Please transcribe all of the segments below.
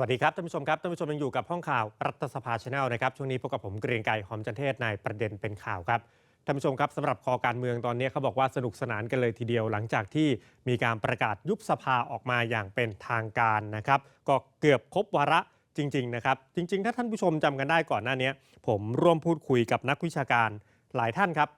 วัสดีครับท่านผู้ชมครับท่านผู้ชมยังอยู่กับห้องข่าวรัฐสภาชาแนลนะครับช่วงนี้พบกับผมเกรียงไกรหอมจันเทศในประเด็นเป็นข่าวครับท่านผู้ชมครับสำหรับคอการเมืองตอนนี้เขาบอกว่าสนุกสนานกันเลยทีเดียวหลังจากที่มีการประกาศยุบสภาออกมาอย่างเป็นทางการนะครับก็เกือบครบวาระจริงๆนะครับจริง ๆ ถ้าท่านผู้ชมจำกันได้ก่อนหน้านี้ผมร่วมพูดคุยกับนักวิชาการหลายท่านครับ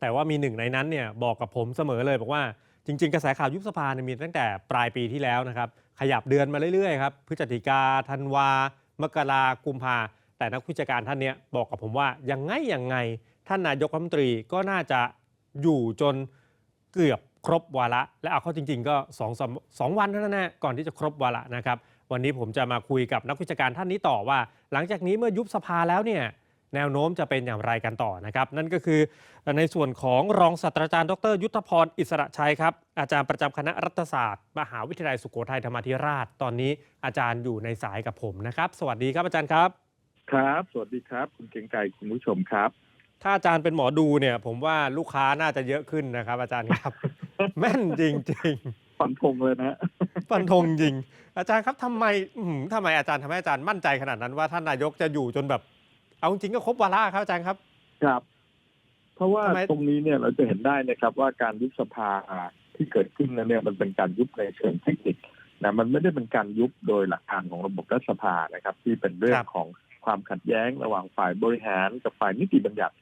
แต่ว่ามีหนึ่งในนั้นเนี่ยบอกกับผมเสมอเลยบอกว่าจริง ๆ กระแสข่าวยุบสภาเนี่ยมีตั้งแต่ปลายปีที่แล้วนะครับ ขยับเดือนมาเรื่อยๆครับพฤศจิกาธันวา มกรากุมภาแต่นักวิชาการท่านเนี้ยบอกกับผมว่ายังไงยังไง ท่านนายกรัฐมนตรีก็น่าจะอยู่จนเกือบครบวาระ และเอาเข้าจริง ๆ ก็สองสองวันเท่านั้นนะก่อนที่จะครบวาระนะครับ วันนี้ผมจะมาคุยกับนักวิชาการท่านนี้ต่อว่า หลังจากนี้เมื่อยุบสภาแล้วเนี่ย แนวโน้มจะเป็นอย่างไรกันต่อนะครับ นั่นก็คือในส่วนของรองศาสตราจารย์ดร ยุทธพรอิสระชัยครับ อาจารย์ประจำคณะรัฐศาสตร์ มหาวิทยาลัยสุโขทัยธรรมาธิราช ตอนนี้อาจารย์อยู่ในสายกับผมนะครับ สวัสดีครับอาจารย์ครับ ครับ สวัสดีครับ คุณเกรียงไกรคุณผู้ชมครับ ถ้าอาจารย์เป็นหมอดูเนี่ย ผมว่าลูกค้าน่าจะเยอะขึ้นนะครับ อาจารย์ครับ แม่นจริงฟันธงเลยนะๆฟันธงจริง อาจารย์ครับทำไมอื้อหือทำไมอาจารย์ทำให้อาจารย์มั่นใจขนาดนั้นว่าท่านนายกจะอยู่จนแบบ เอาจริงๆก็ครบวาระครับอาจารย์ครับ ครับ เพราะว่าทำไม ตรงนี้เนี่ยเราจะเห็นได้นะครับว่าการยุบสภาที่เกิดขึ้นนั้นเนี่ยมันเป็นการยุบในเชิงเทคนิคนะมันไม่ได้เป็นการยุบโดยหลักการของระบบรัฐสภานะครับ ที่เป็นเรื่องของความขัดแย้งระหว่างฝ่ายบริหารกับฝ่ายนิติบัญญัติ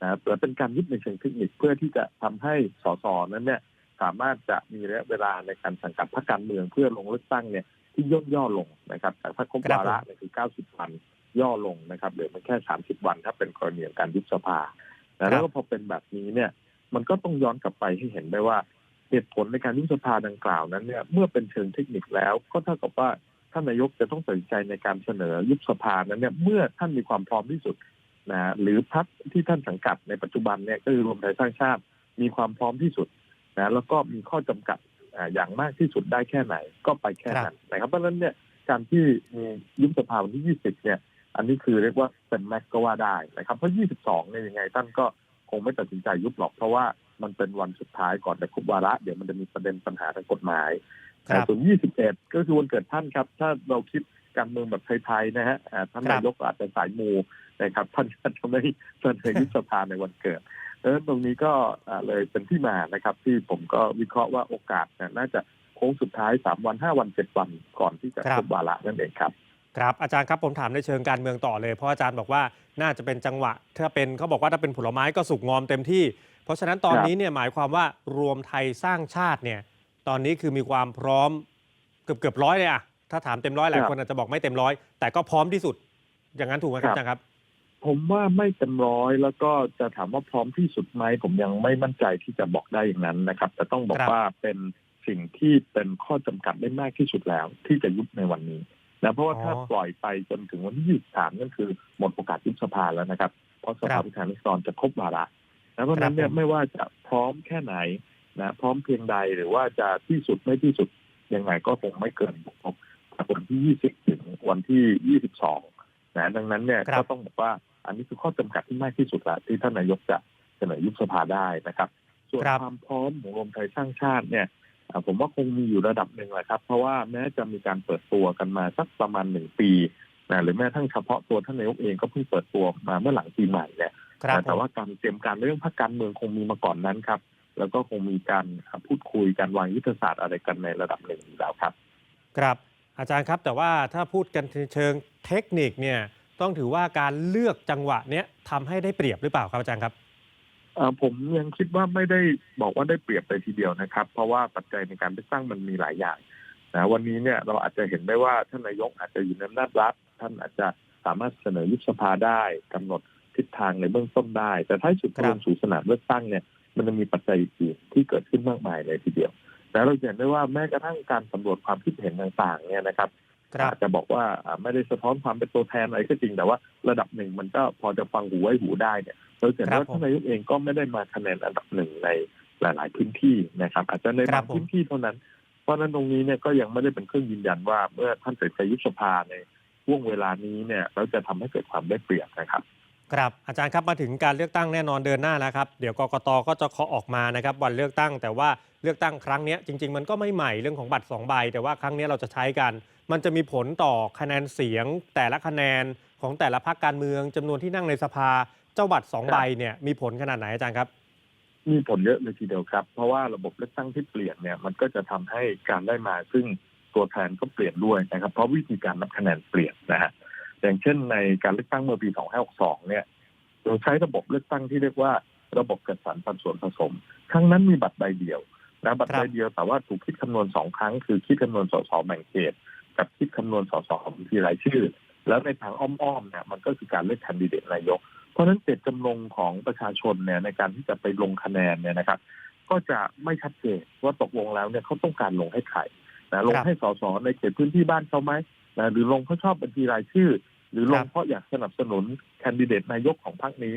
นะแต่เป็นการยุบในเชิงเทคนิคเพื่อที่จะทำให้สสนั้นเนี่ยสามารถจะมีระยะเวลาในการสังกัดพรรคการเมืองเพื่อลงเลือกตั้งเนี่ยที่ย่นย่อลงนะครับจากถ้าครบครับวาระเนี่ยคือ 90 วัน ย่อลงนะครับเหลือมันแค่30วันถ้าเป็นกรณีของการยุบสภาครันะบแล้วก็พอเป็นแบบนี้เนี่ย มันก็ต้องย้อนกลับไปให้เห็นได้ว่าเหตุผลในการยุบสภาดังกล่าวนั้นเนี่ยเมื่อเป็นเชิงเทคนิคแล้ว ก็เท่ากับว่าท่านนายกจะต้องตัดสินใจในการเสนอยุบสภานั้นเนี่ยเมื่อท่านมีความพร้อมที่สุดนะหรือพรรคที่ท่านสังกัดในปัจจุบันเนี่ยก็คือรวมไทยสร้างชาติมีความพร้อมที่สุดนะแล้วก็มีข้อจำกัดอ่าอย่างมากที่สุดได้แค่ไหนก็ไปแค่นั้นนะครับเพราะฉะนั้นเนี่ยการที่มียุบสภาวันที่ 20 เนี่ย อันนี้คือเรียกว่าเป็นแม็กก็ว่าได้นะครับ เพราะ 22 เนี่ยยังไงท่านก็คงไม่ตัดสินใจยุบหรอก เพราะว่ามันเป็นวันสุดท้ายก่อนจะครบวาระ เดี๋ยวมันจะมีประเด็นปัญหาทางกฎหมายครับส่วน 21 ก็คือวันเกิดท่านครับ ถ้าเราคิดการเมืองแบบไทยๆนะฮะอ่าท่านครับนายกอาจจะสายมูนะครับท่านก็จะไม่เสนอยุบสภาในวันเกิดดังนั้นตรงนี้ก็อ่าเลยเป็นที่มานะครับ ที่ผมก็วิเคราะห์ว่าโอกาสเนี่ยน่าจะโค้งสุดท้าย3วัน5วัน7วันก่อนที่จะครัคบรบวาระนั่นเองครับ ครับอาจารย์ครับผมถามในเชิงการเมืองต่อเลย เพราะอาจารย์บอกว่าน่าจะเป็นจังหวะ ถ้าเป็นเขาบอกว่าถ้าเป็นผลไม้ก็สุกงอมเต็มที่ เพราะฉะนั้นตอนครับนี้เนี่ยหมายความว่ารวมไทยสร้างชาติเนี่ยตอนนี้คือมีความพร้อมเกือบเกือบร้อยเลยอะถ้าถามเต็มร้อยหลายคนอาจจะบอกไม่เต็มร้อยแต่ก็พร้อมที่สุด อย่างนั้นถูกไหมครับอาจารย์ครับ ผมว่าไม่เต็มร้อยแล้วก็จะถามว่าพร้อมที่สุดไหมผมยังไม่มั่นใจที่จะบอกได้อย่างนั้นนะครับ แต่ต้องบอกครับว่าเป็นสิ่งที่เป็นข้อจำกัดได้มากที่สุดแล้ว ที่จะยุบในวันนี้ นะเพราะว่าถ้าปล่อยไปจนถึงวันที่ 23 นั่นคือหมดโอกาสยุบสภาแล้วนะครับ เพราะสภาผู้แทนราษฎรจะครบวาระนะเพราะฉะนั้นเนี่ยไม่ว่าจะพร้อมแค่ไหนนะพร้อมเพียงใดหรือว่าจะที่สุดไม่ที่สุดยังไงก็คงไม่เกินครบวันที่ 20 ถึงวันที่ 22 นะดังนั้นเนี่ยครับก็ต้องบอกว่าอันนี้คือข้อจำกัดที่มากที่สุดละที่ท่านนายกจะเสนอยุบสภาได้นะครับ ส่วนครับความพร้อมของรวมไทยสร้างชาติเนี่ยอ่า ผมว่าคงมีอยู่ระดับหนึ่งแหละครับ เพราะว่าแม้จะมีการเปิดตัวกันมาสักประมาณหนึ่งปีนะหรือแม้ทั้งเฉพาะตัวท่านนายกเองก็เพิ่งเปิดตัวมาเมื่อหลังปีใหม่เนี่ยครับแต่ว่าการเตรียมการเรื่องพรรคการเมืองคงมีมาก่อนนั้นครับ แล้วก็คงมีการพูดคุยการวางยุทธศาสตร์อะไรกันในระดับหนึ่งอยู่แล้วครับ ครับอาจารย์ครับแต่ว่าถ้าพูดกันในเชิงเทคนิคเนี่ยต้องถือว่าการเลือกจังหวะเนี้ยทำให้ได้เปรียบหรือเปล่าครับอาจารย์ครับเอ่อ ผมยังคิดว่าไม่ได้บอกว่าได้เปรียบเลยทีเดียวนะครับ เพราะว่าปัจจัยในการเลือกตั้งมันมีหลายอย่างนะวันนี้เนี่ยเราอาจจะเห็นได้ว่าท่านนายกอาจจะอยู่ในอำนาจรัฐท่านอาจจะสามารถเสนอยุบสภาได้กำหนดทิศทางในเบื้องต้นได้ แต่ท้ายสุดรับลงสู่สนามเลือกตั้งเนี่ยมันจะมีปัจจัยอื่นที่เกิดขึ้นมากมายเลยทีเดียวแต่เราเห็นได้ว่าแม้กระทั่งการสำรวจความคิดเห็นต่างๆเนี่ยนะครับ อาจจะบอกว่าอ่าไม่ได้สะท้อนความเป็นตัวแทนอะไรก็จริง แต่ว่าระดับหนึ่งมันก็พอจะฟังหูไว้หูได้เนี่ยเราจะเห็นครับว่าท่านนายกเองก็ไม่ได้มาคะแนนอันดับหนึ่งในหลาย ๆ พื้นที่นะครับ อาจจะในครับาบงพื้นที่เท่านั้น เพราะฉะนั้นตรงนี้เนี่ยก็ยังไม่ได้เป็นเครื่องยืนยันว่าเมื่อท่านเสร็จยุบสภาในช่วงเวลานี้เนี่ยเราจะทำให้เกิดความได้เปรียบนะครับครับอาจารย์ครับมาถึงการเลือกตั้งแน่นอนเดินหน้าแล้วครับเดี๋ยวกกตก็จะเคาะออกมานะครับวันเลือกตั้งแต่ว่าเลือกตั้งครั้งเนี้ยจริง ๆ มันก็ไม่ใหม่เรื่องของบัตร2ใบแต่ว่าครั้งเนี้ยเราจะใช้กัน มันจะมีผลต่อคะแนนเสียง แต่ละคะแนนของแต่ละพรรคการเมืองจำนวนที่นั่งในสภาเจ้าบัตรสองครับใบเนี่ยมีผลขนาดไหนอาจารย์ครับ มีผลเยอะเลยทีเดียวครับ เพราะว่าระบบเลือกตั้งที่เปลี่ยนเนี่ยมันก็จะทำให้การได้มาซึ่งตัวแทนก็เปลี่ยนด้วยนะครับเพราะวิธีการนับคะแนนเปลี่ยนนะฮะอย่างเช่นในการเลือกตั้งเมื่อปี 2562 เนี่ยเราใช้ระบบเลือกตั้งที่เรียกว่าระบบจัดสรรปันส่วนผสม ครั้งนั้นมีบัตรใบเดียวนะบัตรครับใบเดียวแต่ว่าถูกคิดคำนวณสองครั้ง คือคิดคำนวณสสแบ่งเขต กับคิดคำนวณสสบัญชีรายชื่อ แล้วในทางอ้อมๆเนี่ยมันก็คือการเลือกแคนดิเดตนายก เพราะฉะนั้นเจตจำนงของประชาชนเนี่ยในการที่จะไปลงคะแนนเนี่ยนะครับ ก็จะไม่ชัดเจนว่าตกลงแล้วเนี่ยเขาต้องการลงให้ใครนะลงให้สสในเขตพื้นที่บ้านเขาไหมนะหรือลงเพราะชอบบัญชีรายชื่อ หรือลงเพราะอยากสนับสนุนแคนดิเดตนายกของพรรคนี้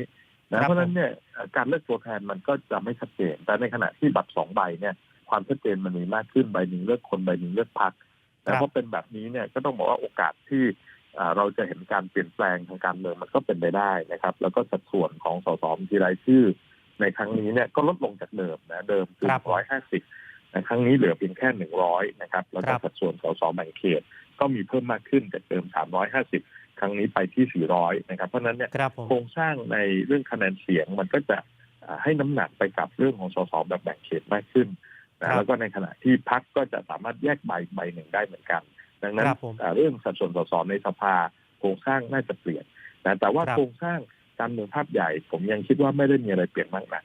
ครันะบเพราะฉะนั้นเนี่ยเอ่อการเลือกตัวแทนมันก็จะไม่ชัดเจน แต่ในขณะที่บัตรสองใบเนี่ยความชัดเจนมันมีมากขึ้นใบหนึ่งเลือกคนใบหนึ่งเลือกพรรคครั นะบเพราะเป็นแบบนี้เนี่ยก็ต้องบอกว่าโอกาสที่เอ่อเราจะเห็นการเปลี่ยนแปลงทางการเมืองมันก็เป็นไปได้นะครับ แล้วก็สัดส่วนของสสบัญชีรายชื่อ ในครั้งนี้เนี่ยก็ลดลงจากเดิมนะเดิมคือครับร้อยห้าสิบในครั้งนี้เหลือเพียงแค่หนึ่งร้อยนะครับแล้วคก็รับสัดส่วนสสแบ่งเขต ก็มีเพิ่มมากขึ้นจากเดิมสามร้อยห้าสิบครั้งนี้ไปที่สี่ร้อยนะครับ เพราะฉะนั้นเนี่ยครับผมโครงสร้างในเรื่องคะแนนเสียงมันก็จะอ่าให้น้ำหนักไปกับเรื่องของสสแบบแบ่งเขตมากขึ้นครั นะบแล้วก็ในขณะที่พักก็จะสามารถแยกใบใบหนึ่งได้เหมือนกัน ดังนั้นครับผมอ่าเรื่องสัดส่วนสสในสภาโครงสร้างน่าจะเปลี่ยนนะแต่ว่าครับโครงสร้างการเมืองภาพใหญ่ ผมยังคิดว่าไม่ได้มีอะไรเปลี่ยนมากนะ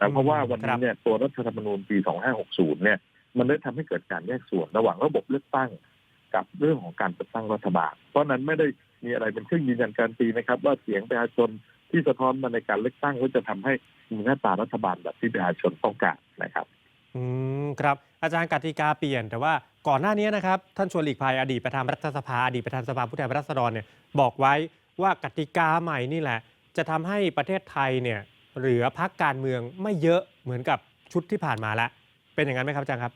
นะเพราะว่าวันครันี้บเนี่ยตัวรัฐธรรมนูญปี 2560 เนี่ย มันได้ทำให้เกิดการแยกส่วนระหว่างระบบเลือกตั้ง กับเรื่องของการจัดตั้งรัฐบาล เพราะฉะนั้นไม่ได้มีอะไรเป็นเครื่องยืนยันการนตีนะครับ ว่าเสียงประชาชนที่สะท้อนมาในการเลือกตั้งก็จะทำให้มีหน้าตารัฐบาลแบบที่ประชาชนต้องการนะครับ อืมครับอาจารย์กติกาเปลี่ยน แต่ว่าก่อนหน้านี้นะครับท่านชวนหลีกภัยอดีตประธานรัฐสภาอดีตประธานสภาผู้แทนราษฎรเนี่ยบอกไว้ว่ากติกาใหม่นี่แหละ จะทำให้ประเทศไทยเนี่ยเหลือพักการเมืองไม่เยอะเหมือนกับชุดที่ผ่านมาแล้วเป็นอย่างนั้นไหมครับอาจารย์ครับ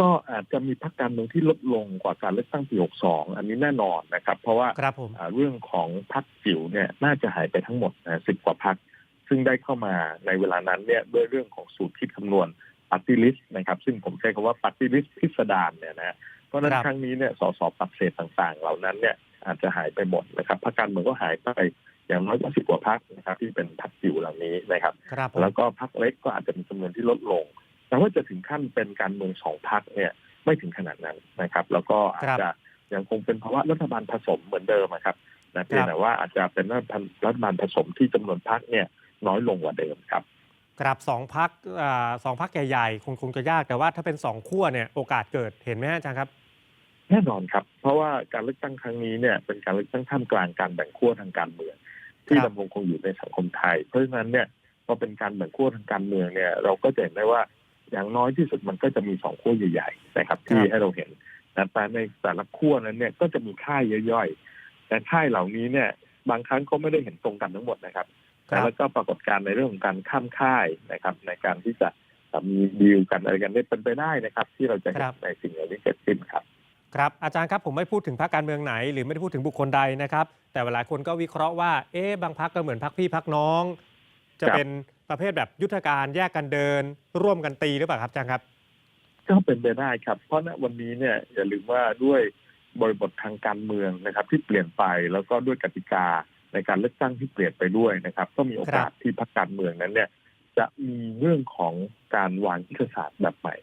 ก็อาจจะมีพรรคการเมืองที่ลดลงกว่าการเลือกตั้งปี 62 อันนี้แน่นอนนะครับ เพราะว่าครับผมอ่าเรื่องของพรรคจิ๋วเนี่ยน่าจะหายไปทั้งหมดนะสิบกว่าพรรคซึ่งได้เข้ามาในเวลานั้นเนี่ยด้วยเรื่องของสูตรคิดคำนวณ ปฏิลิสนะครับซึ่งผมใช้คำว่าปฏิลิสพิสดารเนี่ยนะเพราะฉะนั้นครับครั้งนี้เนี่ยสสปรับเศษต่างๆ เหล่านั้นเนี่ยอาจจะหายไปหมดนะครับพรรคการเมืองก็หายไปอย่างน้อยก็สิบกว่าพรรคนะครับ ที่เป็นพรรคจิ๋วเหล่านี้นะครับครับผมแล้วก็พรรคเล็กก็อาจจะมีจำนวนที่ลดลง แต่ว่าจะถึงขั้นเป็นการเมืองสองพรรคเนี่ยไม่ถึงขนาดนั้นนะครับ แล้วก็อาจจะยังคงเป็นภาวะรัฐบาลผสมเหมือนเดิมอะครับนะเพียงแต่ว่าอาจจะเป็นรัฐบาลรัฐบาลผสมที่จำนวนพรรคเนี่ยน้อยลงกว่าเดิมครับ ครับสองพักสองพักใหญ่ๆคงคงจะยากแต่ว่าถ้าเป็นสองขั้วเนี่ยโอกาสเกิดเห็นไหมฮะอาจารย์ครับ แน่นอนครับ เพราะว่าการเลือกตั้งครั้งนี้เนี่ยเป็นการเลือกตั้งท่ามกลางการแบ่งขั้วทางการเมือง ที่ครับดำรงคงอยู่ในสังคมไทย เพราะฉะนั้นเนี่ยพอเป็นการแบ่งขั้วทางการเมืองเนี่ย เราก็จะเห็นได้ว่าอย่างน้อยที่สุดมันก็จะมีสองขั้วใหญ่ๆนะครับที่ให้เราเห็นนะแต่ในแต่ละขั้วนั้นเนี่ยก็จะมีค่ายย่อยๆแต่ค่ายเหล่านี้เนี่ยบางครั้งก็ไม่ได้เห็นตรงกันทั้งหมดนะครับครับ แล้วก็ปรากฏการณ์ในเรื่องของการข้ามค่ายนะครับ ในการที่จะมีดีลกันอะไรกันเนี่ยเป็นไปได้นะครับ ที่เราจะเห็คนรับในสิ่งเหล่านี้เกิดขึ้นครับครับอาจารย์ครับผมไม่พูดถึงพรรคการเมืองไหน หรือไม่ได้พูดถึงบุคคลใดนะครับ แต่เวลาคนก็วิเคราะห์ว่าเอ๊ะบางพรรคก็เหมือนพรรคพี่พรรคน้อง จะครับเป็นประเภทแบบยุทธการแยกกันเดิน ร่วมกันตีหรือเปล่าครับอาจารย์ครับ ก็เป็นไปได้ครับ เพราะณวันนี้เนี่ยอย่าลืมว่าด้วยบริบททางการเมืองนะครับ ที่เปลี่ยนไปแล้วก็ด้วยกติกา ในการเลือกตั้งที่เปลี่ยนไปด้วยนะครับ ก็มีโอกาสที่พรรคการเมืองนั้นเนี่ย จะมีเรื่องของการวางยุทธศาสตร์แบบใหม่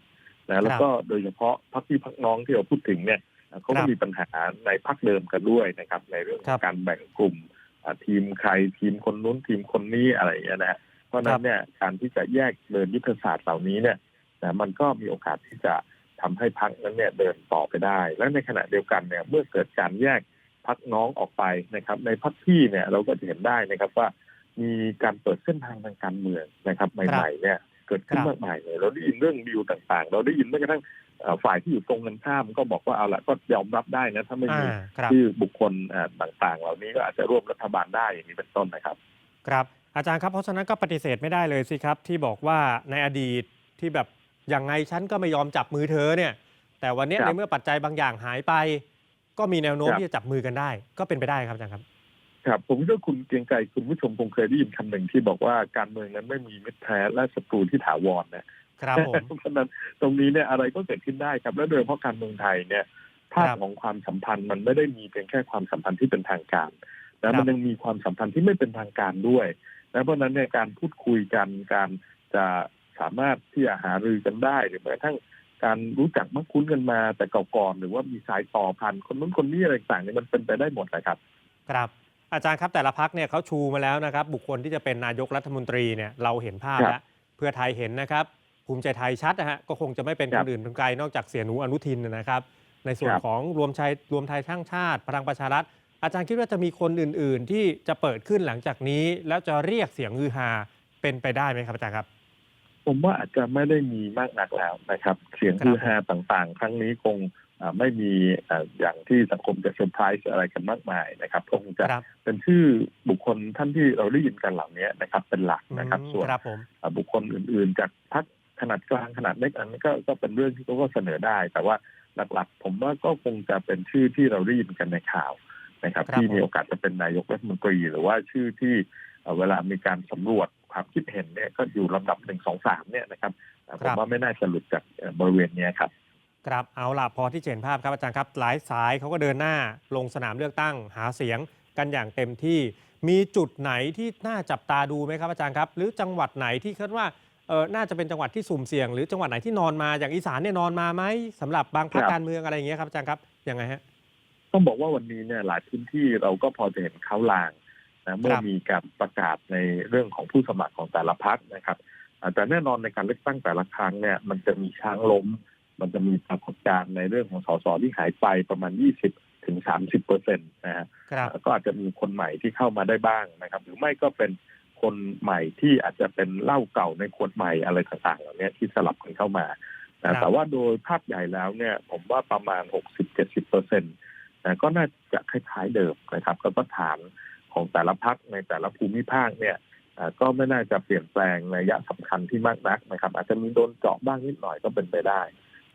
นะแล้วก็โดยเฉพาะพรรคพี่พรรคน้องที่เราพูดถึงเนี่ยเขาครัก็บมีปัญหาในพรรคเดิมกันด้วยนะครับ ในเรื่องขครัองบการแบ่งกลุ่มอ่าทีมใครทีมคนนู้นทีมคนนี้อะไรอย่างเงี้ยนะฮะเพราะฉะนั้นเนี่ยการที่จะแยกเดินยุทธศาสตร์เหล่านี้เนี่ยนะมันก็มีโอกาสที่จะทำให้พักนั้นเนี่ยเดินต่อไปได้ และในขณะเดียวกันเนี่ยเมื่อเกิดการแยก พักน้องออกไปนะครับ ในพักพี่เนี่ยเราก็จะเห็นได้นะครับว่ามีการเปิดเส้นทางทางการเมืองนะครับ ใหม่ๆเนี่ยเกิดขึ้นครับมากมายเลยเราได้ยินเรื่องดีลต่างๆ เราได้ยินแม้กระทั่งเอ่อฝ่ายที่อยู่ตรงกันข้ามก็บอกว่าเอาละก็ยอมรับได้นะถ้าไม่อ่ามีครับชื่อบุคคลเอ่อต่างๆ เหล่านี้ก็อาจจะร่วมรัฐบาลได้อย่างนี้เป็นต้นนะครับ ครับอาจารย์ครับเพราะฉะนั้นก็ปฏิเสธไม่ได้เลยสิครับ ที่บอกว่าในอดีตที่แบบยังไงฉันก็ไม่ยอมจับมือเธอเนี่ย แต่วันเนี้ยครับในเมื่อปัจจัยบางอย่างหายไป ก็มีแนวโน้มครับ ที่จะจับมือกันได้ ก็เป็นไปได้ครับอาจารย์ครับ ครับผมคิดว่าคุณเกรียงไกรคุณผู้ชมคงเคยได้ยินคำหนึ่งที่บอกว่าการเมืองนั้นไม่มีมิตรแท้และศัตรูที่ถาวรนะครับ ผม เพราะฉะนั้นตรงนี้เนี่ยอะไรก็เกิดขึ้นได้ครับ และโดยเฉพาะการเมืองไทยเนี่ยภาพครับของความสัมพันธ์มันไม่ได้มีเพียงแค่ความสัมพันธ์ที่เป็นทางการครันะบ มันยังมีความสัมพันธ์ที่ไม่เป็นทางการด้วยนะเพราะฉะนั้นเนี่ยการพูดคุยกันการจะสามารถที่จะหารือกันได้หรือแม้กระทั่ง การรู้จักมักคุ้นกันมาแต่เก่าก่อนหรือว่ามีสายต่อพันคนนู้นคนนี้อะไรต่างๆเนี่ยมันเป็นไปได้หมดนะครับ ครับ อาจารย์ครับแต่ละพักเนี่ยเขาชูมาแล้วนะครับ บุคคลที่จะเป็นนายกรัฐมนตรีเนี่ยเราเห็นภาพครับแล้วเพื่อไทยเห็นนะครับ ภูมิใจไทยชัดนะฮะก็คงจะไม่เป็นคครับนอื่นคนไกลนอกจากเสียหนูอนุทินนะครับ ในส่วนครับของรวมไทยรวมไทยทั้างชาติ พลังประชารัฐอาจารย์คิดว่าจะมีคนอื่น ๆ ที่จะเปิดขึ้นหลังจากนี้ แล้วจะเรียกเสียงฮือฮาเป็นไปได้ไหมครับอาจารย์ครับ ผมว่าอาจจะไม่ได้มีมากนักแล้วนะครับ เสียงครับคือฮาต่างๆ ครั้งนี้คงอ่าไม่มีอ่าอย่างที่สังคมจะเซอร์ไพรส์อะไรกันมากมายนะครับคงจะครับเป็นชื่อบุคคลท่านที่เราได้ยินกันเหล่านี้นะครับ เป็นหลักนะครับอืมส่วนครับผมอ่าบุคคลอื่นๆ จากพรรคขนาดกลางขนาดเล็กอันนี้ก็ก็เป็นเรื่องที่เขาก็เสนอได้ แต่ว่าหลักๆ ผมว่าก็คงจะเป็นชื่อที่เราได้ยินกันในข่าวนะครับครับที่มีผมโอกาสจะเป็นนายกรัฐมนตรี หรือว่าชื่อที่เอ่อเวลามีการสำรวจ ความคิดเห็นเนี่ยก็อยู่ลำดับหนึ่งสองสามเนี่ยนะครับอ่าผมว่าไม่น่าจะหลุดจากเอ่อบริเวณเนี้ยครับครับเอาล่ะพอที่จะเห็นภาพครับอาจารย์ครับ หลายสายเขาก็เดินหน้าลงสนามเลือกตั้งหาเสียงกันอย่างเต็มที่ มีจุดไหนที่น่าจับตาดูไหมครับอาจารย์ครับ หรือจังหวัดไหนที่คิดว่าเออน่าจะเป็นจังหวัดที่สุ่มเสี่ยง หรือจังหวัดไหนที่นอนมาอย่างอีสานเนี่ยนอนมาไหมสำหรับบางพรรคครับการเมืองอะไรอย่างเงี้ยครับอาจารย์ครับยังไงฮะต้องบอกว่าวันนี้เนี่ยหลายพื้นที่เราก็พอจะเห็นเขาลาง นะเมื่อมีการประกาศในเรื่องของผู้สมัครของแต่ละพรรคนะครับอ่าแต่แน่นอนในการเลือกตั้งแต่ละครั้งเนี่ยมันจะมีช้างล้ม มันจะมีปรากฏการณ์ในเรื่องของสสที่หายไปประมาณ 20 ถึง 30เปอร์เซ็นต์นะฮะครับก็อาจจะมีคนใหม่ที่เข้ามาได้บ้างนะครับ หรือไม่ก็เป็นคนใหม่ที่อาจจะเป็นเหล้าเก่าในขวดใหม่อะไรต่างๆเหล่านี้ที่สลับกันเข้ามาครันะบแต่ว่าโดยภาพใหญ่แล้วเนี่ย ผมว่าประมาณ 60-70เปอร์เซ็นต์นะก็น่าจะคล้ายๆเดิมนะครับ แล้วก็ฐาน ของแต่ละพักในแต่ละภูมิภาคเนี่ยอ่าก็ไม่น่าจะเปลี่ยนแปลงในระยะสำคัญที่มากนักนะครับ อาจจะมีโดนเจาะบ้างนิดหน่อยก็เป็นไปได้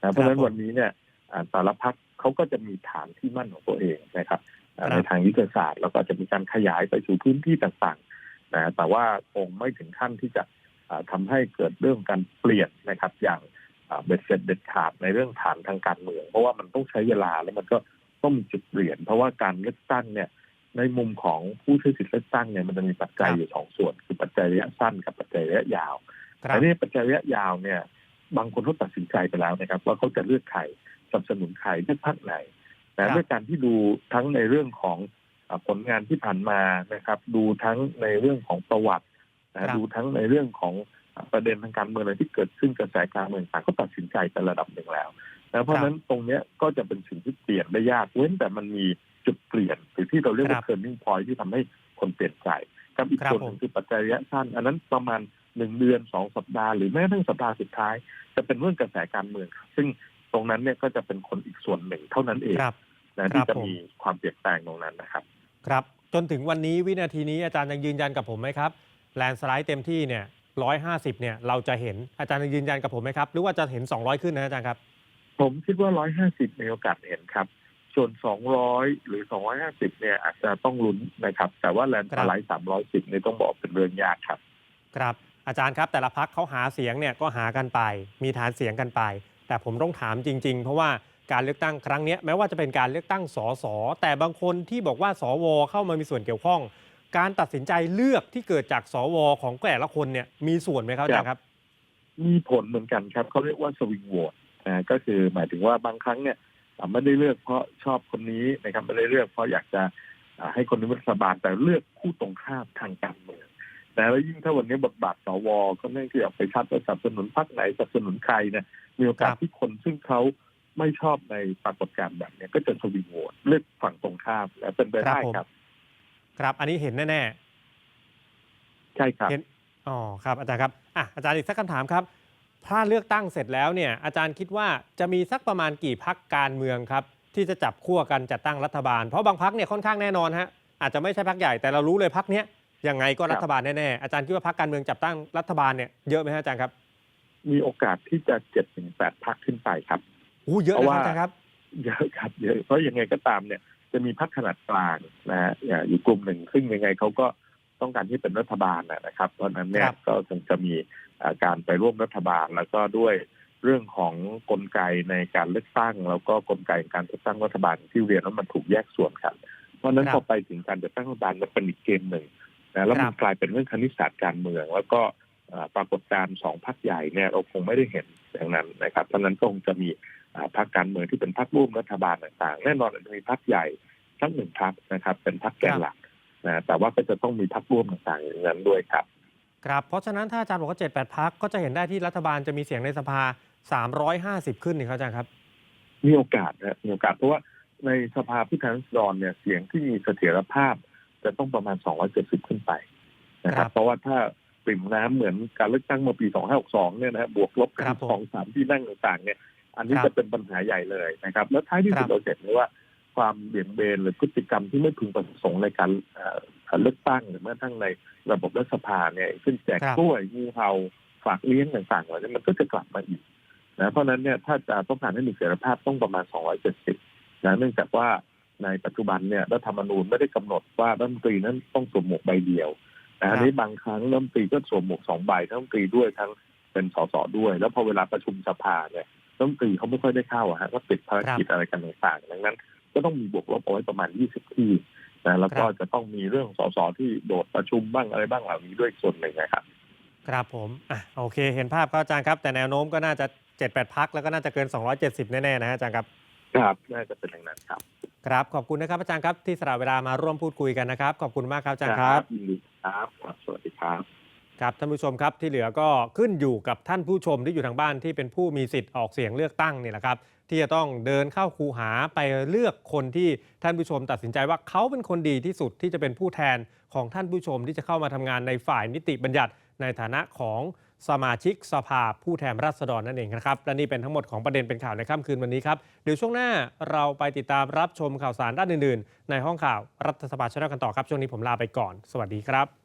นะเพราะฉะนั้นวันนี้เนี่ยอ่าแต่ละพักเขาก็จะมีฐานที่มั่นของตัวเองนะครับอ่าในทางยุทธศาสตร์แล้วก็จะมีการขยายไปสู่พื้นที่ต่างๆนะแต่ว่าคงไม่ถึงขั้นที่จะอ่าทำให้เกิดเรื่องการเปลี่ยนนะครับอย่างอ่าเบ็ดเสร็จเด็ดขาดในเรื่องฐานทางการเมือง เพราะว่ามันต้องใช้เวลาแล้วมันก็ต้องมีจุดเปลี่ยน เพราะว่าการเลือกตั้งเนี่ย ในมุมของผู้ใช้สิทธิเลือกตั้งเนี่ยมันจะมีปัจจัยครับอยู่สองส่วน คือปัจจัยระยะสั้นกับปัจจัยระยะยาวครับอันนี้ปัจจัยระยะยาวเนี่ย บางคนเขาตัดสินใจไปแล้วนะครับ ว่าเขาจะเลือกใครสนับสนุนใครเลือกพรรคไหนครัแต่บด้วยการที่ดูทั้งในเรื่องของอ่าผลงานที่ผ่านมานะครับ ดูทั้งในเรื่องของประวัตินะดูทั้งในเรื่องของประเด็นทางการเมืองอะไรที่เกิดขึ้นกระแสการเมืองต่างก็ตัดสินใจไประดับหนึ่งแล้วนะเพราะฉะนั้นตรงเนี้ยก็จะเป็นสิ่งที่เปลี่ยนได้ยากเว้นแต่มันมี จุดเปลี่ยนหรือที่เราเรียกครัว่าบ turning point ที่ทำให้คนเปลี่ยนใจกับอีกครับส่วนหนึ่ผงมคือปัจจัยระยะสั้น อันนั้นประมาณหนึ่งเดือนสองสัปดาห์หรือแม้กระทั่งสัปดาห์สุดท้าย จะเป็นเรื่องกระแสการเมือง ซึ่งตรงนั้นเนี่ยก็จะเป็นคนอีกส่วนหนึ่งเท่านั้นเองครับนะครัที่บจะผมมีความเปลี่ยนแปลงตรงนั้นนะครับ ครับจนถึงวันนี้วินาทีนี้อาจารย์ยังยืนยันกับผมไหมครับแลนสไลด์เต็มที่เนี่ยร้อยห้าสิบเนี่ยเราจะเห็นอาจารย์ยังยืนยันกับผมไหมครับ หรือว่าจะเห็น200ขึ้นนะอาจารย์ครับ ผมคิดว่า150มีโอกาสเห็นครับ ส่วน 200 หรือ 250 เนี่ยอาจจะต้องลุ้นนะครับ แต่ว่าแลนด์คสรับไลด์310เนี่ยต้องบอกเป็นเรื่องยากครับ ครับ อาจารย์ครับ แต่ละพักเขาหาเสียงเนี่ยก็หากันไป มีฐานเสียงกันไป แต่ผมต้องถามจริง ๆ เพราะว่าการเลือกตั้งครั้งเนี้ยแม้ว่าจะเป็นการเลือกตั้งสสแต่บางคนที่บอกว่าสวเข้ามามีส่วนเกี่ยวข้อง การตัดสินใจเลือกที่เกิดจากสวของแต่ละคนเนี่ยมีส่วนไหมครับอาจารย์ครับ มีผลเหมือนกันครับเขาเรียกว่าสวิงโหวตนะก็คือหมายถึงว่าบางครั้งเนี่ยอ่า ไม่ได้เลือกเพราะชอบคนนี้นะครับไม่ได้เลือกเพราะอยากจะอ่าให้คนนี้เป็นรัฐบาลแต่เลือกคู่ตรงข้ามทางการเมืองนะแล้วยิ่งถ้าวันนี้บทบาทสวก็เนื่องจากไปชัดว่าสนับสนุนพรรคไหนสนับสนุนใครเนี่ยมีโอกาสครับที่คนซึ่งเขาไม่ชอบในปรากฏการณ์แบบเนี้ยก็จะสวิงโหวตเลือกฝั่งตรงข้ามและเป็นไปได้ครับ ครับ อันนี้เห็นแน่ใช่ครับเห็นๆอ๋อครับอาจารย์ครับอะอาจารย์อีกสักคำถามครับ ถ้าเลือกตั้งเสร็จแล้วเนี่ยอาจารย์คิดว่าจะมีสักประมาณกี่พักการเมืองครับ ที่จะจับขั้วกันจัดตั้งรัฐบาล เพราะบางพักเนี่ยค่อนข้างแน่นอนฮะอาจจะไม่ใช่พักใหญ่แต่เรารู้เลยพักเนี้ยยังไงก็รัฐบาลแน่ๆอาจารย์คิดว่าพักการเมืองจับตั้งรัฐบาลเนี่ยเยอะไหมฮะอาจารย์ครับ มีโอกาสที่จะเจ็ดถึงแปดพักขึ้นไปครับอู้เยอะเพนะราะครับว่าอาจารย์ครับเยอะครับเยอะเพราะยังไงก็ตามเนี่ยจะมีพรรคขนาดกลางนะฮะอย่างอยู่กลุ่มหนึ่งซึ่งยังไงเขาก็ ต้องการที่เป็นรัฐบาลนะนะครับ เพราะฉะนั้นเนี่คยรับก็คงจะมีอ่าการไปร่วมรัฐบาลแล้วก็ด้วยเรื่องของกลไกในการเลือกตั้ง แล้วก็กลไกการจัดตั้งรัฐบาลที่เรียนว่ามันถูกแยกส่วนกันเพราะฉะนั้นครับพอไปถึงการจัดตั้งรัฐบาลมันเป็นอีกเกมหนึ่งนะแล้วครัมันบกลายเป็นเรื่องคณิตศาสตร์การเมือง แล้วก็เอ่อปรากฏการณ์สองพักใหญ่เนี่ยเราคงไม่ได้เห็นอย่างนั้นนะครับ เพราะฉะนั้นก็คงจะมีอ่าพรรคการเมืองที่เป็นพรรคร่วมรัฐบาลต่างๆ แน่นอนอาจจะมีพรรคใหญ่ทั้งหนึ่งพรรคนะครับ เป็นพรรคแกนหลัก นะแต่ว่าก็จะต้องมีพรรคร่วมต่างๆอย่างนั้นด้วยครับ ครับเพราะฉะนั้นถ้าอาจารย์บอกว่า 7 8พักก็จะเห็นได้ที่รัฐบาลจะมีเสียงในสภา 350 ขึ้นนี่ครับอาจารย์ครับ มีโอกาสนะมีโอกาสเพราะว่าในสภาผู้แทนราษฎรเนี่ยเสียงที่มีเสถียรภาพ จะต้องประมาณ 270 ขึ้นไปนะคครัรับบเพราะว่าถ้าปริ่มน้ำเหมือนการเลือกตั้งเมื่อปี 2562 เนี่ยนะฮะบวกลบกัครันบผมสองสามที่นั่งต่างๆ เนี่ย อันนี้ครับจะเป็นปัญหาใหญ่เลยนะครับ แล้วท้ายที่สุครัดบเราเห็นเลยว่า ความเบี่ยงเบนหรือพฤติกรรมที่ไม่พึงประสงค์ในการเอ่อการเลือกตั้งหรือแม้กระทั่งในระบบรัฐสภาเนี่ยขึ้นแจกครับกล้วยงูเห่าฝากเลี้ยงต่างๆเหล่านี้มันก็จะกลับมาอีกนะเพราะฉะนั้นเนี่ยถ้าจะต้องการให้มีเสรีภาพต้องประมาณ 270นะเนื่องจากว่าในปัจจุบันเนี่ยรัฐธรรมนูญไม่ได้กำหนดว่ารัฐมนตรีนั้นต้องสวมหมวกใบเดียวนะอันนี้บางครั้งรัฐมนตรีก็สวมหมวกสองใบทั้งรัฐมนตรีด้วยทั้งเป็นสสด้วย แล้วพอเวลาประชุมสภาเนี่ยรัฐมนตรีเขาไม่ค่อยได้เข้าอะฮะก็ติดภารกิจอะไรกันต่างๆดังนั้น ก็ต้องมีบวกลบเอาไว้ประมาณ 20 ที่นะแล้วก็ครับจะต้องมีเรื่องสสที่โดดประชุมบ้างอะไรบ้างเหล่านี้ด้วยส่วนหนึ่งนะครับ ครับผมอะโอเค เห็นภาพครับอาจารย์ครับ แต่แนวโน้มก็น่าจะ 7 8พักแล้วก็น่าจะเกิน 270 แน่ๆนะฮะอาจารย์ครับ ครับ น่าจะเป็นอย่างนั้นครับ ครับ ขอบคุณนะครับอาจารย์ครับที่สละเวลามาร่วมพูดคุยกันนะครับ ขอบคุณมากครับอาจารย์ครับยินดีครับครับสวัสดีครับ ครับท่านผู้ชมครับที่เหลือก็ขึ้นอยู่กับท่านผู้ชมที่อยู่ทางบ้านที่เป็นผู้มีสิทธิ์ออกเสียงเลือกตั้งเนี่ยแหละครับ ที่จะต้องเดินเข้าคูหาไปเลือกคนที่ท่านผู้ชมตัดสินใจว่าเขาเป็นคนดีที่สุดที่จะเป็นผู้แทนของท่านผู้ชมที่จะเข้ามาทำงานในฝ่ายนิติบัญญัติในฐานะของสมาชิกสภาผู้แทนราษฎรนั่นเองนะครับ และนี่เป็นทั้งหมดของประเด็นเป็นข่าวในค่ำคืนวันนี้ครับ เดี๋ยวช่วงหน้าเราไปติดตามรับชมข่าวสารด้านอื่นๆ ในห้องข่าวรัฐสภาชาแนลกันต่อครับ ช่วงนี้ผมลาไปก่อน สวัสดีครับ